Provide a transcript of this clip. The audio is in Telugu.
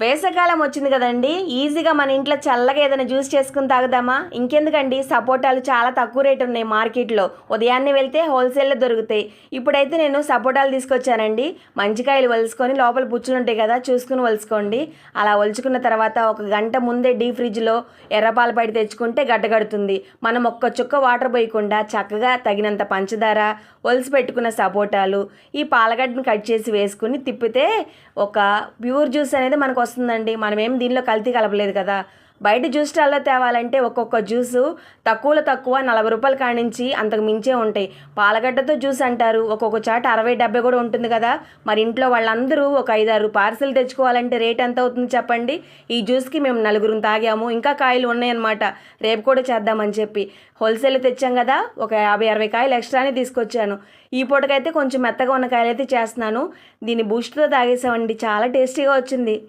వేసవకాలం వచ్చింది కదండి. ఈజీగా మన ఇంట్లో చల్లగా ఏదైనా జ్యూస్ చేసుకుని తాగుదామా? ఇంకెందుకండి? సపోటాలు చాలా తక్కువ రేటు ఉన్నాయి మార్కెట్లో. ఉదయాన్నే వెళ్తే హోల్సేల్లో దొరుకుతాయి. ఇప్పుడైతే నేను సపోటాలు తీసుకొచ్చానండి. మంచికాయలు వలుసుకొని లోపల పుచ్చులు ఉంటాయి కదా చూసుకుని వలుసుకోండి. అలా వలుచుకున్న తర్వాత ఒక గంట ముందే డీ ఫ్రిడ్జ్లో ఎర్రపాలు పడి తెచ్చుకుంటే గడ్డగడుతుంది మనం ఒక్క చుక్క వాటర్ పోయకుండా చక్కగా తగినంత పంచదార ఒలిసి పెట్టుకున్న సపోటాలు ఈ పాలగడ్డను కట్ చేసి వేసుకుని తిప్పితే ఒక ప్యూర్ జ్యూస్ అనేది మనకు వస్తుందండి. మనమేం దీనిలో కల్తీ కలపలేదు కదా. బయట జ్యూస్ స్టాల్లో తేవాలంటే ఒక్కొక్క జ్యూసు తక్కువలో తక్కువ నలభై రూపాయల కానించి అంతకు మించే ఉంటాయి. పాలగడ్డతో జ్యూస్ అంటారు. ఒక్కొక్క చాట అరవై డెబ్బై కూడా ఉంటుంది కదా. మరి ఇంట్లో వాళ్ళందరూ ఒక ఐదారు పార్సిల్ తెచ్చుకోవాలంటే రేట్ ఎంత అవుతుంది చెప్పండి. ఈ జ్యూస్కి మేము నలుగురం తాగాము. ఇంకా కాయలు ఉన్నాయన్నమాట. రేపు కూడా చేద్దామని చెప్పి. హోల్సేల్ తెచ్చాం కదా. ఒక యాభై అరవై కాయలు ఎక్స్ట్రానే తీసుకొచ్చాను. ఈ పూటకైతే కొంచెం మెత్తగా ఉన్న కాయలు అయితే చేస్తున్నాను. దీన్ని బూస్ట్తో తాగేసామండి. చాలా టేస్టీగా వచ్చింది.